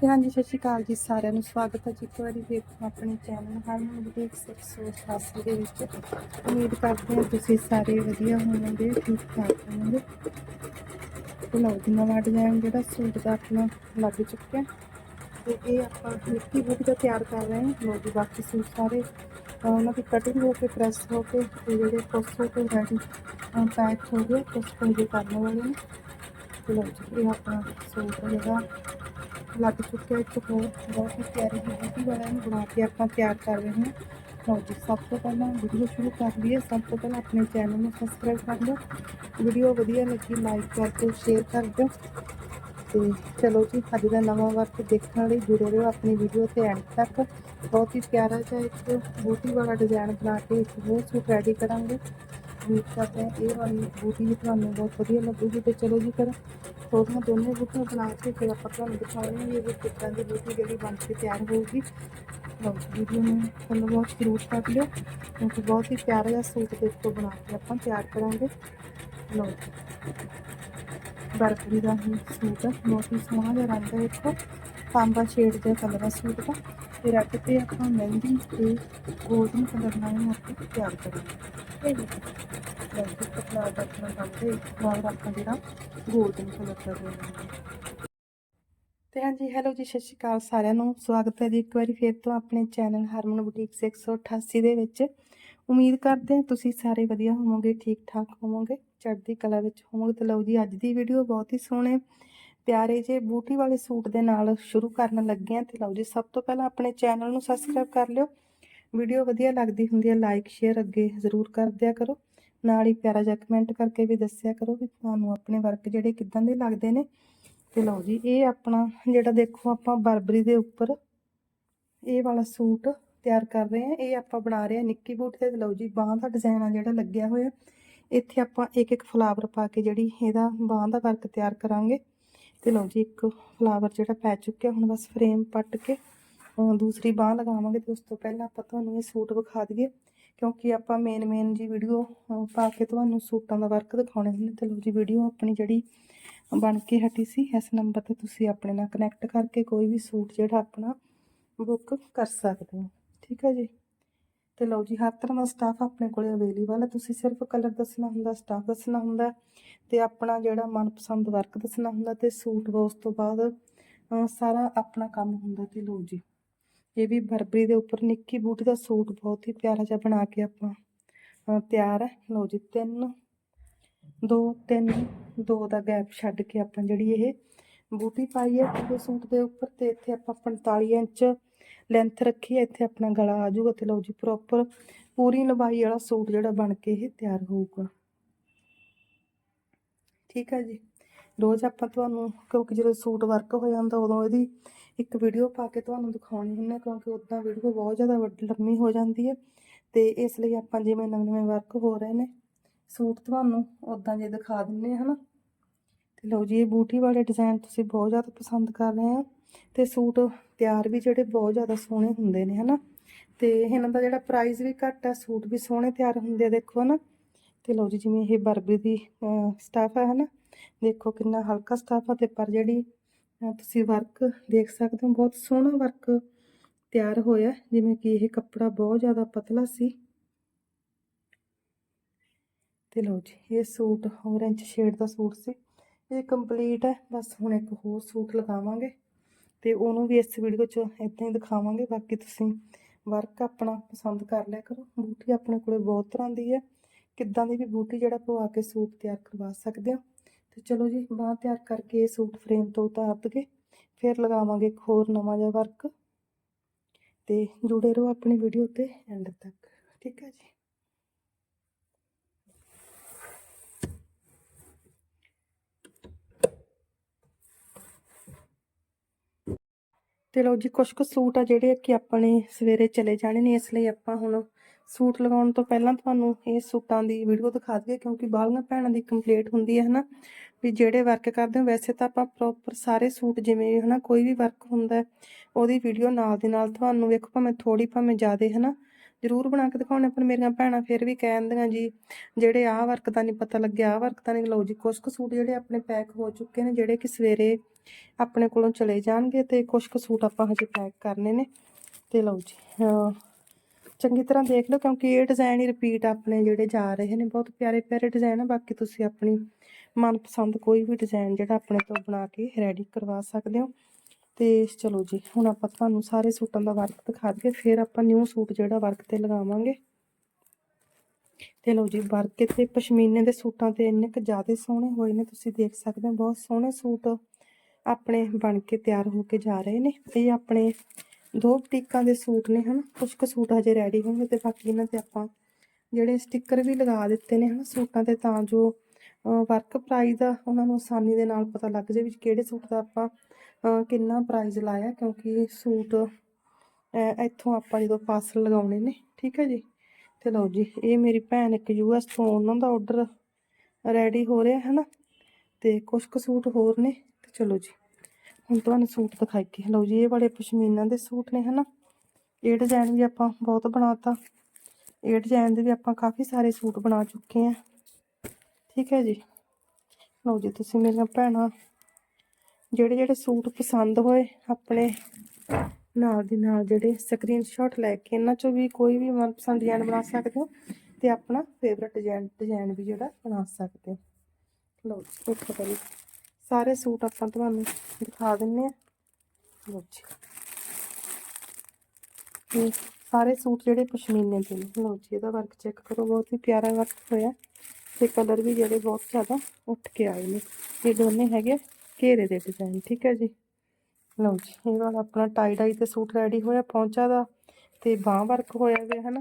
ਤੇ ਹਾਂਜੀ, ਸਤਿ ਸ਼੍ਰੀ ਅਕਾਲ ਜੀ ਸਾਰਿਆਂ ਨੂੰ। ਸਵਾਗਤ ਹੈ ਜੀ ਇੱਕ ਵਾਰੀ ਫਿਰ ਤੋਂ ਆਪਣੇ ਚੈਨਲ ਹਰਮਨ ਬੁਟੀਕ 688 ਦੇ ਵਿੱਚ। ਉਮੀਦ ਕਰਦੇ ਹਾਂ ਤੁਸੀਂ ਸਾਰੇ ਵਧੀਆ ਹੋਵੋਗੇ, ਠੀਕ ਠਾਕ ਹੋਵੋਗੇ। ਤੇ ਲਓ ਜੀ, ਨਵਾਂ ਡਿਜ਼ਾਈਨ ਜਿਹੜਾ ਸੂਟ ਦਾ ਆਪਣਾ ਲੱਗ ਚੁੱਕਿਆ। ਤੇ ਇਹ ਆਪਾਂ ਮਿੱਟੀ ਬੁੱਕ ਦਾ ਤਿਆਰ ਕਰ ਰਹੇ ਹਾਂ। ਲਓ ਜੀ, ਬਾਕੀ ਸੂਟ ਸਾਰੇ ਉਹਨਾਂ ਦੀ ਕਟਿੰਗ ਹੋ ਕੇ ਪ੍ਰੈਸ ਹੋ ਕੇ, ਤੇ ਜਿਹੜੇ ਪੁੱਸ ਹੋ ਕੇ ਰੈਡੀ ਪੈਕ ਹੋ ਗਏ ਪੁੱਸ ਹੋ ਕੇ ਕਰਨ ਵਾਲੇ ਨੇ। ਤੇ ਜੀ, ਇਹ ਆਪਣਾ ਸੂਟ ਜਿਹੜਾ। ਲੱਗ ਚੁੱਕਿਆ ਇੱਕ ਹੋਰ ਬਹੁਤ ਹੀ ਪਿਆਰੀ ਜਿਹੀ ਬੂਟੀ ਵਾਲਾ ਨੂੰ ਬਣਾ ਕੇ ਆਪਾਂ ਤਿਆਰ ਕਰ ਰਹੇ ਹਾਂ। ਲਓ ਜੀ, ਸਭ ਤੋਂ ਪਹਿਲਾਂ ਵੀਡੀਓ ਸ਼ੁਰੂ ਕਰ ਲਈਏ। ਸਭ ਤੋਂ ਪਹਿਲਾਂ ਆਪਣੇ ਚੈਨਲ ਨੂੰ ਸਬਸਕ੍ਰਾਈਬ ਕਰ ਲਓ। ਵੀਡੀਓ ਵਧੀਆ ਲੱਗੀ ਲਾਈਕ ਕਰ ਦਿਓ ਸ਼ੇਅਰ ਕਰ ਦਿਓ। ਤੇ ਚਲੋ ਜੀ, ਅੱਜ ਦਾ ਨਵਾਂ ਵਰਕ ਦੇਖਣ ਲਈ ਜੁੜੇ ਰਹੋ ਆਪਣੀ ਵੀਡੀਓ ਤੇ ਐਂਡ ਤੱਕ। ਬਹੁਤ ਹੀ ਪਿਆਰਾ ਜਿਹਾ ਇੱਕ ਬੂਟੀ ਵਾਲਾ ਡਿਜ਼ਾਈਨ ਬਣਾ ਕੇ ਇੱਕ ਹੋਰ ਸੂਟ ਰੈਡੀ ਕਰਾਂਗੇ। ਉਮੀਦ ਕਰਦੇ ਹਾਂ ਇਹ ਵਾਲੀ ਬੂਟੀ ਵੀ ਤੁਹਾਨੂੰ ਬਹੁਤ ਵਧੀਆ ਲੱਗੂਗੀ ਤੇ ਚਲੋ ਜੀ ਫਿਰ ਥੋੜੀਆਂ ਦੋਨੇ ਬੂਟੀਆਂ ਬਣਾ ਕੇ ਫਿਰ ਆਪਾਂ ਤੁਹਾਨੂੰ ਦਿਖਾਉਣੇ ਵੀ ਇਹ ਕਿੱਦਾਂ ਦੀ ਬੂਟੀ ਜਿਹੜੀ ਬਣ ਕੇ ਤਿਆਰ ਹੋਊਗੀ। ਲਓ ਜੀ, ਵੀਡੀਓ ਨੂੰ ਤੁਹਾਨੂੰ ਬਹੁਤ ਜ਼ਰੂਰ ਕਰ ਲਿਓ ਕਿਉਂਕਿ ਬਹੁਤ ਹੀ ਪਿਆਰਾ ਜਿਹਾ ਸੂਟ ਦੇਖੋ ਬਣਾ ਕੇ ਆਪਾਂ ਤਿਆਰ ਕਰਾਂਗੇ। ਲਓ ਜੀ ਬਰਬਰੀ ਦਾ ਹੀ ਸੂਟ ਹੈ ਬਹੁਤ ਹੀ ਸੋਹਣਾ ਜਿਹਾ ਰੰਗ ਹੈ ਦੇਖੋ ਤਾਂਬਾ ਸ਼ੇਡ ਦਾ ਕਲਰ ਹੈ ਸੂਟ ਦਾ। ਤੇ ਰੱਖ ਤੇ ਆਪਾਂ ਮਹਿੰਦੀ ਤੇ ਗੋਲਡਨ ਕਲਰ ਨਾਲ ਇਹਨੂੰ ਆਪਾਂ ਤਿਆਰ ਕਰਾਂਗੇ। ਇਹ ਦੇਖੋ ਲਓ ਜੀ ਕਪੜਾ ਦਾ ਆਪਾਂ ਜਿਹੜਾ ਗੋਲਡਨ ਕਲਰ ਦਾ ਦੇਣਾ ਤੇ ਹਾਂਜੀ, ਹੈਲੋ ਜੀ, ਸਤਿ ਸ਼੍ਰੀ ਅਕਾਲ ਸਾਰਿਆਂ ਨੂੰ। ਸਵਾਗਤ ਹੈ ਜੀ ਇੱਕ ਵਾਰੀ ਫੇਰ ਤੋਂ ਆਪਣੇ ਚੈਨਲ ਹਰਮਨ ਬੁਟੀਕ 188 ਦੇ ਵਿੱਚ। ਉਮੀਦ ਕਰਦੇ ਹਾਂ ਤੁਸੀਂ ਸਾਰੇ ਵਧੀਆ ਹੋਵੋਗੇ ਠੀਕ ਠਾਕ ਹੋਵੋਗੇ, ਚੜ੍ਹਦੀ ਕਲਾ ਵਿੱਚ ਹੋਵੋਗੇ। ਤੇ ਲਓ ਜੀ, ਅੱਜ ਦੀ ਵੀਡੀਓ ਬਹੁਤ ਹੀ ਸੋਹਣੇ ਪਿਆਰੇ ਜੇ ਬੂਟੀ ਵਾਲੇ ਸੂਟ ਦੇ ਨਾਲ ਸ਼ੁਰੂ ਕਰਨ ਲੱਗੇ ਹਾਂ ਤੇ ਲਓ ਜੀ, ਸਭ ਤੋਂ ਪਹਿਲਾਂ ਆਪਣੇ ਚੈਨਲ ਨੂੰ ਸਬਸਕ੍ਰਾਈਬ ਕਰ ਲਿਓ। ਵੀਡੀਓ ਵਧੀਆ ਲੱਗਦੀ ਹੁੰਦੀ ਹੈ ਲਾਈਕ ਸ਼ੇਅਰ ਅੱਗੇ ਜ਼ਰੂਰ ਕਰ ਦਿਆ ਕਰੋ। ਨਾਲ ਹੀ ਪਿਆਰਾ ਜਿਹਾ ਕਮੈਂਟ ਕਰਕੇ ਵੀ ਦੱਸਿਆ ਕਰੋ ਵੀ ਤੁਹਾਨੂੰ ਆਪਣੇ ਵਰਕ ਜਿਹੜੇ ਕਿਦਾਂ ਦੇ ਲੱਗਦੇ ਨੇ। ਤੇ ਲਓ ਜੀ, ਇਹ ਆਪਣਾ ਜਿਹੜਾ ਦੇਖੋ ਆਪਾਂ ਬਰਬਰੀ ਦੇ ਉੱਪਰ ਇਹ ਵਾਲਾ ਸੂਟ ਤਿਆਰ ਕਰ ਰਹੇ ਹਾਂ। ਇਹ ਆਪਾਂ ਬਣਾ ਰਹੇ ਹਾਂ ਨਿੱਕੀ ਬੂਟ ਤੇ। ਲਓ ਜੀ, ਬਾਹਾਂ ਦਾ ਡਿਜ਼ਾਈਨ ਆ ਜਿਹੜਾ ਲੱਗਿਆ ਹੋਇਆ। ਇੱਥੇ ਆਪਾਂ ਇੱਕ ਇੱਕ ਫਲਾਵਰ ਪਾ ਕੇ ਜਿਹੜੀ ਇਹਦਾ ਬਾਹਾਂ ਦਾ ਵਰਕ ਤਿਆਰ ਕਰਾਂਗੇ। ਤੇ ਲਓ ਜੀ, ਇੱਕ ਫਲਾਵਰ ਜਿਹੜਾ ਪੈ ਚੁੱਕਿਆ, ਹੁਣ ਬਸ ਫਰੇਮ ਪੱਟ ਕੇ ਦੂਸਰੀ ਬਾਹ ਲਗਾਵਾਂਗੇ ਤੇ ਉਸ ਤੋਂ ਪਹਿਲਾਂ ਆਪਾਂ ਤੁਹਾਨੂੰ ਇਹ ਸੂਟ ਵਿਖਾ ਦਈਏ, ਕਿਉਂਕਿ ਆਪਾਂ ਮੇਨ ਮੇਨ ਜੀ ਵੀਡੀਓ ਪਾ ਕੇ ਤੁਹਾਨੂੰ ਸੂਟਾਂ ਦਾ ਵਰਕ ਦਿਖਾਉਣੇ ਹੁੰਦੇ ਤੇ ਲਓ ਜੀ ਵੀਡੀਓ ਆਪਣੀ ਜਿਹੜੀ ਬਣ ਕੇ ਹਟੀ ਸੀ, ਇਸ ਨੰਬਰ ਤੇ ਤੁਸੀਂ ਆਪਣੇ ਨਾਲ ਕਨੈਕਟ ਕਰਕੇ ਕੋਈ ਵੀ ਸੂਟ ਜਿਹੜਾ ਆਪਣਾ ਬੁੱਕ ਕਰ ਸਕਦੇ ਹੋ। ਠੀਕ ਹੈ ਜੀ? ਤੇ ਲਓ ਜੀ, ਹਰ ਤਰ੍ਹਾਂ ਦਾ ਸਟਾਫ ਆਪਣੇ ਕੋਲੇ ਅਵੇਲੇਬਲ ਹੈ। ਤੁਸੀਂ ਸਿਰਫ ਕਲਰ ਦੱਸਣਾ ਹੁੰਦਾ ਸਟਾਫ ਦੱਸਣਾ ਹੁੰਦਾ ਤੇ ਆਪਣਾ ਜਿਹੜਾ ਮਨਪਸੰਦ ਵਰਕ ਦੱਸਣਾ ਹੁੰਦਾ ਤੇ ਸੂਟ ਉਸ ਤੋਂ ਬਾਅਦ ਸਾਰਾ ਆਪਣਾ ਕੰਮ ਹੁੰਦਾ ਤੇ ਲਓ ਜੀ। ਇਹ ਵੀ ਬਰਬਰੀ ਦੇ ਉੱਪਰ ਨਿੱਕੀ ਬੂਟੀ ਦਾ ਸੂਟ ਬਹੁਤ ਹੀ ਪਿਆਰਾ ਜਿਹਾ ਬਣਾ ਕੇ ਆਪਾਂ ਤਿਆਰ ਹੈ। ਲਓ ਜੀ, ਤਿੰਨ, ਦੋ ਤਿੰਨ, ਦੋ ਦਾ ਗੈਪ ਛੱਡ ਕੇ ਆਪਾਂ ਜਿਹੜੀ ਇਹ ਬੂਟੀ ਪਾਈ ਹੈ, ਪੂਰੇ ਸੂਟ ਦੇ ਉੱਪਰ ਤੇ ਇੱਥੇ ਆਪਾਂ 45 ਇੰਚ ਲੈਂਥ ਰੱਖੀ ਹੈ ਇੱਥੇ ਆਪਣਾ ਗਲਾ ਆ ਜਾਊਗਾ ਤੇ ਲਓ ਜੀ ਪ੍ਰੋਪਰ ਪੂਰੀ ਲੰਬਾਈ ਵਾਲਾ ਸੂਟ ਜਿਹੜਾ ਬਣ ਕੇ ਇਹ ਤਿਆਰ ਹੋਊਗਾ। ਠੀਕ ਹੈ ਜੀ। ਰੋਜ਼ ਆਪਾਂ ਤੁਹਾਨੂੰ, ਕਿਉਂਕਿ ਜਦੋਂ ਸੂਟ ਵਰਕ ਹੋ ਜਾਂਦਾ, ਉਦੋਂ ਇਹਦੀ ਇੱਕ ਵੀਡੀਓ ਪਾ ਕੇ ਤੁਹਾਨੂੰ ਦਿਖਾਉਣੀ ਹੁੰਦੀ ਹੈ ਕਿਉਂਕਿ ਉਦਾਂ ਵੀਡੀਓ ਬਹੁਤ ਜ਼ਿਆਦਾ ਵੱਡੀ, ਲੰਮੀ ਹੋ ਜਾਂਦੀ ਹੈ ਤੇ ਇਸ ਲਈ ਆਪਾਂ ਜਿਵੇਂ ਨਵੇਂ ਨਵੇਂ ਵਰਕ ਹੋ ਰਹੇ ਨੇ, ਸੂਟ ਤੁਹਾਨੂੰ ਉਦਾਂ ਜੇ ਦਿਖਾ ਦਿੰਨੇ ਆ, ਹਨਾ। ਤੇ ਲਓ ਜੀ, ਇਹ ਬੂਟੀ ਵਾਲੇ ਡਿਜ਼ਾਈਨ ਤੁਸੀਂ ਬਹੁਤ ਜ਼ਿਆਦਾ ਪਸੰਦ ਕਰ ਰਹੇ ਆ। ਤੇ ਸੂਟ ਤਿਆਰ ਵੀ ਜਿਹੜੇ ਬਹੁਤ ਜ਼ਿਆਦਾ ਸੋਹਣੇ ਹੁੰਦੇ ਨੇ, ਹਨਾ? ਤੇ ਇਹਨਾਂ ਦਾ ਜਿਹੜਾ ਪ੍ਰਾਈਸ ਵੀ ਘੱਟ ਹੈ ਸੂਟ ਵੀ ਸੋਹਣੇ ਤਿਆਰ ਹੁੰਦੇ ਆ, ਦੇਖੋ, ਹਨਾ? ਤੇ ਲਓ ਜੀ, ਜਿਵੇਂ ਇਹ ਬਰਬਰੀ ਦੀ ਸਟਾਫ ਹੈ ਹਨਾ? ਦੇਖੋ ਕਿੰਨਾ ਹਲਕਾ ਸਟਾਫ ਆ, ਤੇ ਪਰ ਜਿਹੜੀ ਤੁਸੀਂ ਵਰਕ ਦੇਖ ਸਕਦੇ ਹੋ, ਬਹੁਤ ਸੋਹਣਾ ਵਰਕ ਤਿਆਰ ਹੋਇਆ। ਜਿਵੇਂ ਕਿ ਇਹ ਕੱਪੜਾ ਬਹੁਤ ਜ਼ਿਆਦਾ ਪਤਲਾ ਸੀ। ਤੇ ਲਓ ਜੀ, ਇਹ ਸੂਟ ਔਰੇਂਜ ਸ਼ੇਡ ਦਾ ਸੂਟ ਸੀ। ਇਹ ਕੰਪਲੀਟ ਹੈ, ਬਸ ਹੁਣ ਇੱਕ ਹੋਰ ਸੂਟ ਲਗਾਵਾਂਗੇ। ਤੇ ਉਹਨੂੰ ਵੀ ਇਸ ਵੀਡੀਓ 'ਚ ਇਦਾਂ ਹੀ ਦਿਖਾਵਾਂਗੇ। ਬਾਕੀ ਤੁਸੀਂ ਵਰਕ ਆਪਣਾ ਪਸੰਦ ਕਰ ਲਿਆ ਕਰੋ। ਬੂਟੀ ਆਪਣੇ ਕੋਲੇ ਬਹੁਤ ਤਰ੍ਹਾਂ ਦੀ ਹੈ। ਕਿੱਦਾਂ ਦੀ ਵੀ ਬੂਟੀ ਜਿਹੜਾ ਪਵਾ ਕੇ ਸੂਟ ਤਿਆਰ ਕਰਵਾ ਸਕਦੇ ਹੋ। ਤੇ ਚਲੋ ਜੀ, ਬਾਂਹ ਤਿਆਰ ਕਰਕੇ ਇਹ ਸੂਟ ਫਰੇਮ ਤੋਂ ਉਤਾਰ ਦਗੇ ਫਿਰ ਲਗਾਵਾਂਗੇ ਇੱਕ ਹੋਰ ਨਵਾਂ ਜਿਹਾ ਵਰਕ ਤੇ ਜੁੜੇ ਰਹੋ ਆਪਣੀ ਵੀਡੀਓ ਤੇ। ਐਂਡ ਤੱਕ। ਠੀਕ ਹੈ ਜੀ। ਤੇ ਲਓ ਜੀ ਕੁਝ ਕੁ ਸੂਟ ਆ ਜਿਹੜੇ ਕਿ ਆਪਣੇ ਸਵੇਰੇ ਚਲੇ ਜਾਣੇ ਨੇ, ਇਸ ਲਈ ਆਪਾਂ ਹੁਣ ਸੂਟ ਲਗਾਉਣ ਤੋਂ ਪਹਿਲਾਂ ਤੁਹਾਨੂੰ ਇਹ ਸੂਟਾਂ ਦੀ ਵੀਡੀਓ ਦਿਖਾ ਦਈਏ, ਕਿਉਂਕਿ ਬਾਲੀਆਂ ਭੈਣਾਂ ਦੀ ਕੰਪਲੀਟ ਹੁੰਦੀ ਹੈ, ਹਨਾ? ਵੀ ਜਿਹੜੇ ਵਰਕ ਕਰਦੇ ਹੋ, ਵੈਸੇ ਤਾਂ ਆਪਾਂ ਪ੍ਰੋਪਰ ਸਾਰੇ ਸੂਟ ਜਿਵੇਂ ਹਨਾ? ਕੋਈ ਵੀ ਵਰਕ ਹੁੰਦਾ ਉਹਦੀ ਵੀਡੀਓ ਨਾਲ ਦੀ ਨਾਲ ਤੁਹਾਨੂੰ ਵੇਖੋ, ਭਾਵੇਂ ਥੋੜੀ ਭਾਵੇਂ ਜ਼ਿਆਦੇ, ਹਨਾ? ਜ਼ਰੂਰ ਬਣਾ ਕੇ ਦਿਖਾਉਣੇ, ਪਰ ਮੇਰੀਆਂ ਭੈਣਾਂ ਫਿਰ ਵੀ ਕਹਿ ਦਿੰਦੀਆਂ ਜੀ, ਜਿਹੜੇ ਆਹ ਵਰਕ ਦਾ ਨਹੀਂ ਪਤਾ ਲੱਗਿਆ, ਆਹ ਵਰਕ ਦਾ ਨਹੀਂ ਲਓ ਜੀ ਕੁਝ ਕੁ ਸੂਟ ਜਿਹੜੇ ਆਪਣੇ ਪੈਕ ਹੋ ਚੁੱਕੇ ਨੇ, ਜਿਹੜੇ ਕਿ ਸਵੇਰੇ ਆਪਣੇ ਕੋਲੋਂ ਚਲੇ ਜਾਣਗੇ ਤੇ ਕੁਝ ਕੁ ਸੂਟ ਆਪਾਂ ਹਜੇ ਪੈਕ ਕਰਨੇ ਨੇ, ਤੇ ਲਓ ਜੀ ਚੰਗੀ ਤਰ੍ਹਾਂ ਦੇਖ ਲਓ, ਕਿਉਂਕਿ ਇਹ ਡਿਜ਼ਾਈਨ ਹੀ ਰਿਪੀਟ ਆਪਣੇ ਜਿਹੜੇ ਜਾ ਰਹੇ ਨੇ, ਬਹੁਤ ਪਿਆਰੇ ਪਿਆਰੇ ਡਿਜ਼ਾਈਨ ਆ, ਬਾਕੀ ਤੁਸੀਂ ਆਪਣੀ ਮਨਪਸੰਦ ਕੋਈ ਵੀ ਡਿਜ਼ਾਈਨ ਜਿਹੜਾ ਆਪਣੇ ਤੋਂ ਬਣਾ ਕੇ ਰੈਡੀ ਕਰਵਾ ਸਕਦੇ ਹੋ। ਤੇ ਚਲੋ ਜੀ, ਹੁਣ ਆਪਾਂ ਤੁਹਾਨੂੰ ਸਾਰੇ ਸੂਟਾਂ ਦਾ ਵਰਕ ਦਿਖਾ ਦਈਏ, ਫਿਰ ਆਪਾਂ ਨਿਊ ਸੂਟ ਜਿਹੜਾ ਵਰਕ ਤੇ ਲਗਾਵਾਂਗੇ। ਤੇ ਲਓ ਜੀ ਵਰਕ ਤੇ ਪਸ਼ਮੀਨੇ ਦੇ ਸੂਟਾਂ ਤੇ ਇੰਨੇ ਕੁ ਜ਼ਿਆਦਾ ਸੋਹਣੇ ਹੋਏ ਨੇ, ਤੁਸੀਂ ਦੇਖ ਸਕਦੇ ਹੋ, ਬਹੁਤ ਸੋਹਣੇ ਸੂਟ ਆਪਣੇ ਬਣ ਕੇ ਤਿਆਰ ਹੋ ਕੇ ਜਾ ਰਹੇ ਨੇ। ਇਹ ਆਪਣੇ ਦੋ ਬੁਟੀਕਾਂ ਦੇ ਸੂਟ ਨੇ, ਹਨ ਕੁਝ ਕੁ ਸੂਟ ਹਜੇ ਰੈਡੀ ਹੋਣਗੇ ਤੇ ਬਾਕੀ ਇਹਨਾਂ ਤੇ ਆਪਾਂ ਜਿਹੜੇ ਸਟicker ਵੀ ਲਗਾ ਦਿੱਤੇ ਨੇ, ਹਨ, ਸੂਟਾਂ ਤੇ ਤਾਂ ਜੋ ਵਰਕ ਪ੍ਰਾਈਸ ਦਾ ਉਹਨਾਂ ਨੂੰ ਆਸਾਨੀ ਦੇ ਨਾਲ ਪਤਾ ਲੱਗ ਜਾਵੇ ਵੀ ਕਿਹੜੇ ਸੂਟ ਦਾ ਆਪਾਂ ਕਿੰਨਾ ਪ੍ਰਾਈਸ ਲਾਇਆ ਕਿਉਂਕਿ ਸੂਟ ਇੱਥੋਂ ਆਪਾਂ ਜਦੋਂ ਪਾਰਸਲ ਲਗਾਉਣੇ ਨੇ, ਠੀਕ ਹੈ ਜੀ? ਤੇ ਲਓ ਜੀ, ਇਹ ਮੇਰੀ ਭੈਣ ਇੱਕ ਯੂਐਸ ਤੋਂ ਉਹਨਾਂ ਦਾ ਆਰਡਰ ਰੈਡੀ ਹੋ ਰਿਹਾ ਹੈ ਨਾ ਤੇ ਕੁਝ ਕੁ ਸੂਟ ਹੋਰ ਨੇ, ਤੇ ਚਲੋ ਜੀ, ਹੁਣ ਤੁਹਾਨੂੰ ਸੂਟ ਦਿਖਾਈਏ। ਲਓ ਜੀ, ਇਹ ਵਾਲੇ ਪਸ਼ਮੀਨਾ ਦੇ ਸੂਟ ਨੇ, ਹਨਾ? ਇਹ ਡਿਜ਼ਾਈਨ ਵੀ ਆਪਾਂ ਬਹੁਤ ਬਣਾਤਾ। ਇਹ ਡਿਜ਼ਾਈਨ ਦੇ ਵੀ ਆਪਾਂ ਕਾਫੀ ਸਾਰੇ ਸੂਟ ਬਣਾ ਚੁੱਕੇ ਆ। ਠੀਕ ਹੈ ਜੀ? ਲਓ ਜੀ, ਤੁਸੀਂ ਮੇਰੀਆਂ ਭੈਣਾਂ ਜਿਹੜੇ ਜਿਹੜੇ ਸੂਟ ਪਸੰਦ ਹੋਏ, ਆਪਣੇ ਨਾਲ ਦੀ ਨਾਲ ਜਿਹੜੇ ਸਕਰੀਨਸ਼ਾਟ ਲੈ ਕੇ ਇਹਨਾਂ ਚੋਂ ਵੀ ਕੋਈ ਵੀ ਮਨਪਸੰਦ ਡਿਜ਼ਾਈਨ ਬਣਾ ਸਕਦੇ ਹੋ ਤੇ ਆਪਣਾ ਫੇਵਰਟ ਡਿਜ਼ਾਈਨ ਡਿਜ਼ਾਈਨ ਵੀ ਜਿਹੜਾ ਬਣਾ ਸਕਦੇ ਹੋ। ਲਓ ਜੀ, ਦੇਖੋ ਪਹਿਲੇ ਸਾਰੇ ਸੂਟ ਆਪਾਂ ਤੁਹਾਨੂੰ ਦਿਖਾ ਦਿੰਨੇ ਆ। ਲਓ ਜੀ। ਇਹ ਸਾਰੇ ਸੂਟ ਜਿਹੜੇ ਪਸ਼ਮੀਨੇ ਦੇ ਨੇ। ਲਓ ਜੀ, ਇਹਦਾ ਵਰਕ ਚੈੱਕ ਕਰੋ, ਬਹੁਤ ਹੀ ਪਿਆਰਾ ਵਰਕ ਹੋਇਆ। ਤੇ ਕਲਰ ਵੀ ਜਿਹੜੇ ਬਹੁਤ ਜ਼ਿਆਦਾ ਉੱਠ ਕੇ ਆਏ ਨੇ। ਇਹ ਦੋਨੇ ਹੈਗੇ ਘੇਰੇ ਦੇ ਡਿਜ਼ਾਈਨ ਠੀਕ ਹੈ ਜੀ। ਲਓ ਜੀ, ਇਹ ਵਾਲਾ ਆਪਣਾ ਟਾਈ ਡਾਈ ਤੇ ਸੂਟ ਰੈਡੀ ਹੋਇਆ ਪੌਂਚਾ ਦਾ ਤੇ ਬਾਹ ਵਰਕ ਹੋਇਆ ਗਿਆ, ਹਨਾ।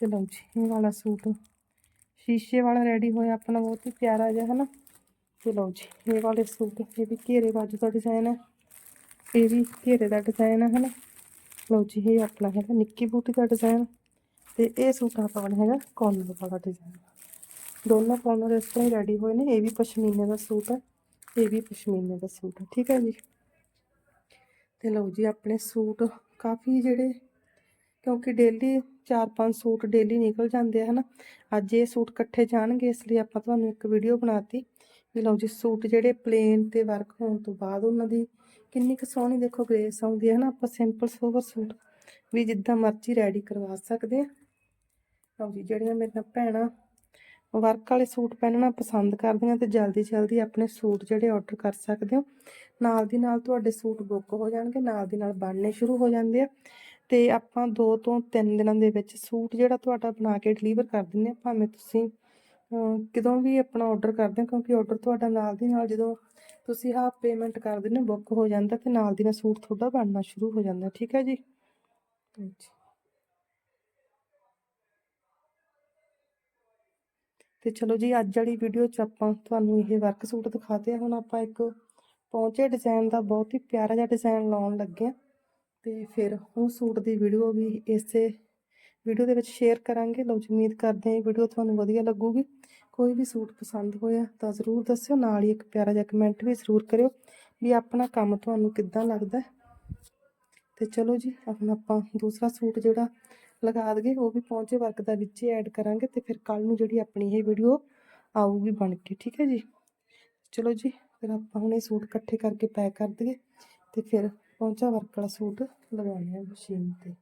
ਤੇ ਲਓ ਜੀ, ਇਹ ਵਾਲਾ ਸੂਟ ਸ਼ੀਸ਼ੇ ਵਾਲਾ ਰੈਡੀ ਹੋਇਆ ਆਪਣਾ ਬਹੁਤ ਹੀ ਪਿਆਰਾ ਜਿਹਾ, ਹਨਾ। ਤੇ ਲਓ ਜੀ, ਇਹ ਵਾਲੇ ਸੂਟ, ਇਹ ਵੀ ਘੇਰੇ ਬਾਜੂ ਦਾ ਡਿਜ਼ਾਈਨ ਹੈ। ਇਹ ਵੀ ਘੇਰੇ ਦਾ ਡਿਜ਼ਾਈਨ ਹੈ, ਹਨਾ। ਲਓ ਜੀ, ਇਹ ਆਪਣਾ ਹੈਗਾ ਨਿੱਕੀ ਬੂਟੀ ਦਾ ਡਿਜ਼ਾਈਨ ਤੇ ਇਹ ਸੂਟ ਆਪਣਾ ਹੈਗਾ ਕਾਲਰ ਵਾਲਾ ਡਿਜ਼ਾਈਨ ਦੋਨੋਂ ਕਾਲਰ ਇਸ ਤਰ੍ਹਾਂ ਹੀ ਰੈਡੀ ਹੋਏ ਨੇ, ਇਹ ਵੀ ਪਸ਼ਮੀਨੇ ਦਾ ਸੂਟ ਹੈ। ਇਹ ਵੀ ਪਸ਼ਮੀਨੇ ਦਾ ਸੂਟ ਠੀਕ ਹੈ ਜੀ। ਤੇ ਲਓ ਜੀ, ਆਪਣੇ ਸੂਟ ਕਾਫੀ ਜਿਹੜੇ, ਕਿਉਂਕਿ ਡੇਲੀ 4-5 ਸੂਟ ਡੇਲੀ ਨਿਕਲ ਜਾਂਦੇ ਆ, ਹਨਾ। ਅੱਜ ਇਹ ਸੂਟ ਇਕੱਠੇ ਜਾਣਗੇ, ਇਸ ਲਈ ਆਪਾਂ ਤੁਹਾਨੂੰ ਇੱਕ ਵੀਡੀਓ ਬਣਾਤੀ। ਵੀ ਲਓ ਜੀ, ਸੂਟ ਜਿਹੜੇ ਪਲੇਨ ਤੇ ਵਰਕ ਹੋਣ ਤੋਂ ਬਾਅਦ ਉਹਨਾਂ ਦੀ ਕਿੰਨੀ ਕੁ ਸੋਹਣੀ ਦੇਖੋ ਗ੍ਰੇਸ ਆਉਂਦੀ ਹੈ ਨਾ ਆਪਾਂ ਸਿੰਪਲ ਸੋਵਰ ਸੂਟ ਵੀ ਜਿੱਦਾਂ ਮਰਜ਼ੀ ਰੈਡੀ ਕਰਵਾ ਸਕਦੇ ਆ। ਲਓ ਜੀ, ਜਿਹੜੀਆਂ ਮੇਰੀਆਂ ਭੈਣਾਂ ਵਰਕ ਵਾਲੇ ਸੂਟ ਪਹਿਨਣਾ ਪਸੰਦ ਕਰਦੀਆਂ ਤੇ ਜਲਦੀ ਜਲਦੀ ਆਪਣੇ ਸੂਟ ਜਿਹੜੇ ਆਰਡਰ ਕਰ ਸਕਦੇ ਹੋ। ਨਾਲ ਦੀ ਨਾਲ ਤੁਹਾਡੇ ਸੂਟ ਬੁੱਕ ਹੋ ਜਾਣਗੇ, ਨਾਲ ਦੀ ਨਾਲ ਬਣਨੇ ਸ਼ੁਰੂ ਹੋ ਜਾਂਦੇ ਆ। ਤੇ ਆਪਾਂ 2 ਤੋਂ 3 ਦਿਨਾਂ ਦੇ ਵਿੱਚ ਸੂਟ ਜਿਹੜਾ ਤੁਹਾਡਾ ਬਣਾ ਕੇ ਡਿਲੀਵਰ ਕਰ ਦਿੰਦੇ ਆ। ਭਾਵੇਂ ਤੁਸੀਂ ਕਿਦੋਂ ਵੀ ਆਪਣਾ ਆਰਡਰ ਕਰਦੇ ਹੋ, ਕਿਉਂਕਿ ਆਰਡਰ ਤੁਹਾਡਾ ਨਾਲ ਦੀ ਨਾਲ ਜਦੋਂ ਤੁਸੀਂ ਹਾਫ ਪੇਮੈਂਟ ਕਰ ਦਿੰਦੇ ਹੋ ਬੁੱਕ ਹੋ ਜਾਂਦਾ ਤੇ ਨਾਲ ਦੀ ਨਾਲ ਸੂਟ ਤੁਹਾਡਾ ਬਣਨਾ ਸ਼ੁਰੂ ਹੋ ਜਾਂਦਾ। ਠੀਕ ਹੈ ਜੀ? ਹਾਂਜੀ। ਤੇ ਚਲੋ ਜੀ, ਅੱਜ ਵਾਲੀ ਵੀਡੀਓ 'ਚ ਆਪਾਂ ਤੁਹਾਨੂੰ ਇਹ ਵਰਕ ਸੂਟ ਦਿਖਾਤੇ ਹੁਣ ਆਪਾਂ ਇੱਕ ਪੌਂਚੇ ਡਿਜ਼ਾਈਨ ਦਾ ਬਹੁਤ ਹੀ ਪਿਆਰਾ ਜਿਹਾ ਡਿਜ਼ਾਈਨ ਲਾਉਣ ਲੱਗੇ ਆ। ਤੇ ਫਿਰ ਉਹ ਸੂਟ ਦੀ ਵੀਡੀਓ ਵੀ ਇਸੇ ਵੀਡੀਓ ਦੇ ਵਿੱਚ ਸ਼ੇਅਰ ਕਰਾਂਗੇ। ਲਓ ਜੀ, ਉਮੀਦ ਕਰਦੇ ਹਾਂ ਵੀਡੀਓ ਤੁਹਾਨੂੰ ਵਧੀਆ ਲੱਗੂਗੀ। ਕੋਈ ਵੀ ਸੂਟ ਪਸੰਦ ਹੋਇਆ ਤਾਂ ਜ਼ਰੂਰ ਦੱਸਿਓ। ਨਾਲ ਹੀ ਇੱਕ ਪਿਆਰਾ ਜਿਹਾ ਕਮੈਂਟ ਵੀ ਜ਼ਰੂਰ ਕਰਿਓ ਵੀ ਆਪਣਾ ਕੰਮ ਤੁਹਾਨੂੰ ਕਿੱਦਾਂ ਲੱਗਦਾ ਤੇ ਚਲੋ ਜੀ, ਹੁਣ ਆਪਾਂ ਦੂਸਰਾ ਸੂਟ ਜਿਹੜਾ ਲਗਾ ਦਈਏ, ਉਹ ਵੀ ਪਹੁੰਚੇ ਵਰਕ ਦਾ ਵਿੱਚ ਐਡ ਕਰਾਂਗੇ ਤੇ ਫਿਰ ਕੱਲ ਨੂੰ ਜਿਹੜੀ ਆਪਣੀ ਇਹ ਵੀਡੀਓ ਆਊਗੀ ਬਣ ਕੇ, ਠੀਕ ਹੈ ਜੀ? ਚਲੋ ਜੀ, ਫਿਰ ਆਪਾਂ ਹੁਣ ਇਹ ਸੂਟ ਇਕੱਠੇ ਕਰਕੇ ਪੈਕ ਕਰ ਦਈਏ ਤੇ ਫਿਰ ਪਹੁੰਚਾ ਵਰਕ ਵਾਲਾ ਸੂਟ ਲਗਾਉਣੇ ਆ ਮਸ਼ੀਨ ਤੇ।